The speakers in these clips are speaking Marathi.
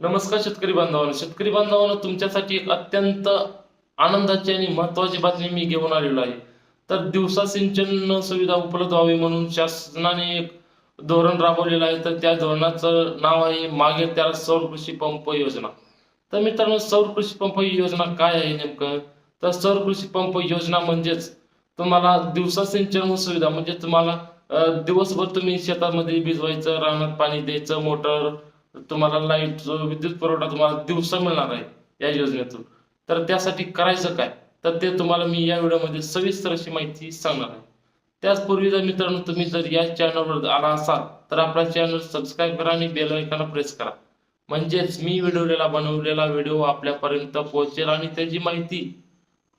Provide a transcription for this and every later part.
नमस्कार शेतकरी बांधवांनो. शेतकरी बांधवांनो तुमच्यासाठी एक अत्यंत आनंदाची आणि महत्वाची बातमी मी घेऊन आलेलो आहे. तर दिवसा सिंचन सुविधा उपलब्ध व्हावी म्हणून शासनाने एक धोरण राबवलेलं आहे. तर त्या धोरणाचं नाव आहे मागे त्याला सौर कृषी पंप योजना. तर मित्रांनो सौर कृषी पंप योजना काय आहे नेमकं? तर सौर कृषी पंप योजना म्हणजेच तुम्हाला दिवसा सिंचन सुविधा म्हणजे तुम्हाला दिवसभर तुम्ही शेतामध्ये भिजवायचं रानात पाणी द्यायचं मोटर तुम्हाला लाइट जो विद्युत पुरवठा तुम्हाला दिवसा मिळणार आहे या योजनेतून. तर त्यासाठी करायचं काय? तर ते तुम्हाला मी या व्हिडिओमध्ये सविस्तर अशी माहिती सांगणार आहे. त्याचपूर्वी जर मित्रांनो तुम्ही जर या चॅनलवर आला असाल तर आपला चॅनल सबस्क्राईब करा आणि बेल आयकॉन प्रेस करा. म्हणजेच मी व्हिडिओला बनवलेला व्हिडिओ आपल्यापर्यंत पोहोचेल आणि त्याची माहिती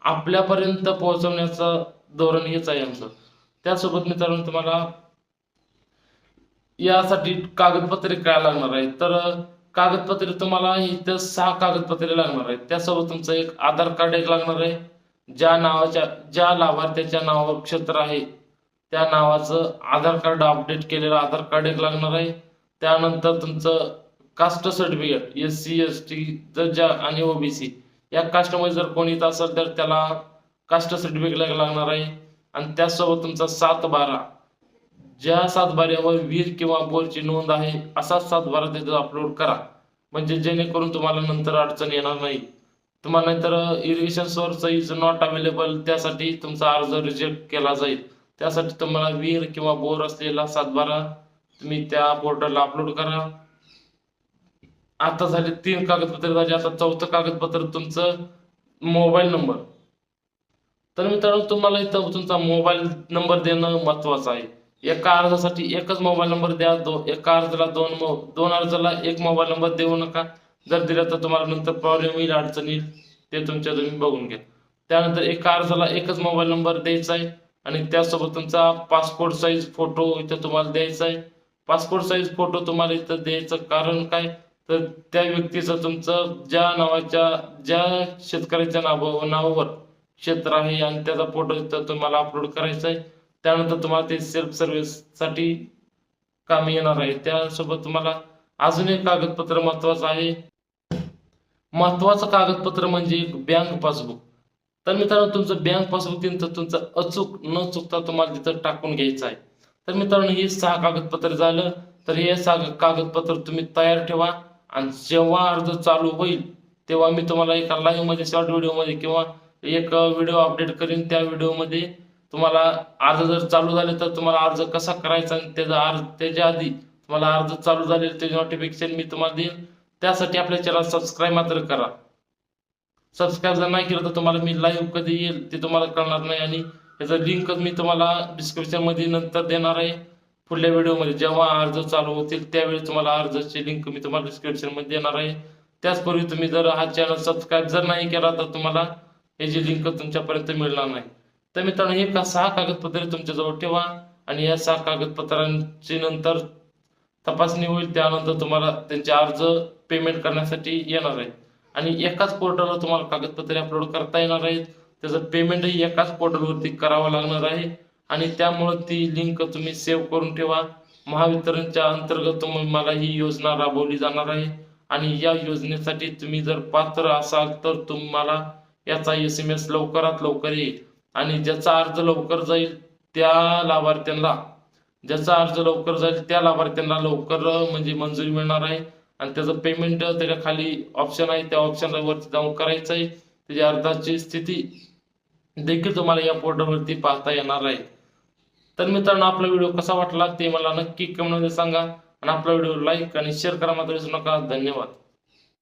आपल्यापर्यंत पोहोचवण्याचं धोरण हेच आहे आमचं. त्यासोबत मित्रांनो तुम्हाला यासाठी कागदपत्रे काय लागणार आहे तर कागदपत्रे तुम्हाला इथं सहा कागदपत्रे लागणार आहेत. त्यासोबत तुमचं एक आधार कार्ड एक लागणार आहे. ज्या नावाच्या ज्या लाभार्थ्याच्या नावावर क्षेत्र आहे त्या नावाचं आधार कार्ड अपडेट केलेलं आधार कार्ड एक लागणार आहे. त्यानंतर तुमचं caste certificate S C S T जर ज्या आणि ओबीसी या कास्टमध्ये जर कोणी येत असेल तर त्याला कास्ट सर्टिफिकेट लागणार आहे. आणि त्यासोबत तुमचा सात बारा ज्या सातबाऱ्यावर विहीर किंवा बोरची नोंद आहे असा सातबारा तिथं अपलोड करा. म्हणजे जेणेकरून तुम्हाला नंतर अडचण येणार नाही. तुम्हाला नंतर irrigation source is not available त्यासाठी तुमचा अर्ज रिजेक्ट केला जाईल. त्यासाठी तुम्हाला विहीर किंवा बोर असलेला सातबारा तुम्ही त्या पोर्टलला अपलोड करा. आता झाले तीन कागदपत्रे झाले आता चौथं कागदपत्र तुमचं मोबाईल नंबर तर मित्रांनो तुम्हाला इथं तुमचा मोबाईल नंबर देणं महत्वाचं आहे. एका अर्जासाठी एकच मोबाईल नंबर द्या दो एका अर्जाला दोन मो दोन अर्जाला एक मोबाईल नंबर देऊ नका. जर दिला तर तुम्हाला नंतर प्रॉब्लेम येईल अडचण येईल. ते तुमच्या तुम्ही बघून घ्या. त्यानंतर एका अर्जाला एकच मोबाईल नंबर द्यायचा आहे आणि त्यासोबत तुमचा पासपोर्ट साईज फोटो इथं तुम्हाला द्यायचा आहे. पासपोर्ट साईज फोटो तुम्हाला इथं द्यायचं कारण काय? तर त्या व्यक्तीचं तुमचं ज्या नावाच्या ज्या शेतकऱ्याच्या नाव नावावर क्षेत्र आहे आणि त्याचा फोटो इथं तुम्हाला अपलोड करायचा आहे. त्यानंतर तुम्हाला ते सेल्फ सर्व्हिससाठी कामी येणार आहे त्यासोबत तुम्हाला अजून एक कागदपत्र महत्वाचं आहे. महत्वाचं कागदपत्र म्हणजे एक बँक पासबुक तर मित्रांनो तुमचं बँक पासबुक तिथं तुमचं अचूक न चुकता तुम्हाला तिथं टाकून घ्यायचं आहे. तर मित्रांनो हे सहा कागदपत्र झालं. तर हे सहा कागदपत्र तुम्ही तयार ठेवा. आणि जेव्हा अर्ज चालू होईल तेव्हा मी तुम्हाला एका लाईव्हमध्ये शॉर्ट व्हिडिओमध्ये किंवा एक व्हिडिओ अपडेट करीन. त्या व्हिडिओमध्ये तुम्हाला अर्ज जर चालू झाले तर तुम्हाला अर्ज कसा करायचा आणि त्याचा अर्ज त्याच्या आधी तुम्हाला अर्ज चालू झाले त्याचे नोटिफिकेशन मी तुम्हाला देईन. त्यासाठी आपल्या चॅनल सबस्क्राईब मात्र करा. सबस्क्राईब जर नाही केलं तर तुम्हाला मी लाईव्ह कधी येईल ते तुम्हाला कळणार नाही आणि त्याचं लिंक मी तुम्हाला डिस्क्रिप्शनमध्ये नंतर देणार आहे. पुढल्या व्हिडिओमध्ये जेव्हा अर्ज चालू होतील त्यावेळी तुम्हाला अर्जाची लिंक मी तुम्हाला डिस्क्रिप्शनमध्ये देणार आहे. त्याचपूर्वी तुम्ही जर हा चॅनल सबस्क्राईब जर नाही केला तर तुम्हाला याची लिंक तुमच्यापर्यंत मिळणार नाही. तर मित्रांनो हे का सहा कागदपत्रे तुमच्याजवळ ठेवा आणि या सहा कागदपत्रांची नंतर तपासणी होईल. त्यानंतर तुम्हाला त्यांचे अर्ज पेमेंट करण्यासाठी येणार आहे आणि एकाच पोर्टलवर तुम्हाला कागदपत्रे अपलोड करता येणार आहेत. त्याचं पेमेंटही एकाच पोर्टलवरती करावं लागणार आहे. आणि त्यामुळे ती लिंक तुम्ही सेव्ह करून ठेवा. महावितरणच्या अंतर्गत तुम्हाला ही योजना राबवली जाणार आहे. आणि या योजनेसाठी तुम्ही जर पात्र असाल तर तुम्हाला याचा एस एम एस लवकरात लवकर येईल. आणि ज्याचा अर्ज लवकर जाईल त्या लाभार्थ्यांना ज्याचा अर्ज लवकर जाईल त्या लाभार्थ्यांना लवकर म्हणजे मंजुरी मिळणार आहे. आणि त्याचं पेमेंट त्याच्याखाली ऑप्शन आहे त्या ऑप्शनला वरती जाऊन करायचं आहे. त्याच्या अर्जाची स्थिती देखील तुम्हाला या पोर्टलवरती पाहता येणार आहे. तर मित्रांनो आपला व्हिडिओ कसा वाटला ते मला नक्की कमेंटमध्ये सांगा. आणि आपला व्हिडिओ लाईक आणि शेअर करा मात्र विसरू नका. धन्यवाद.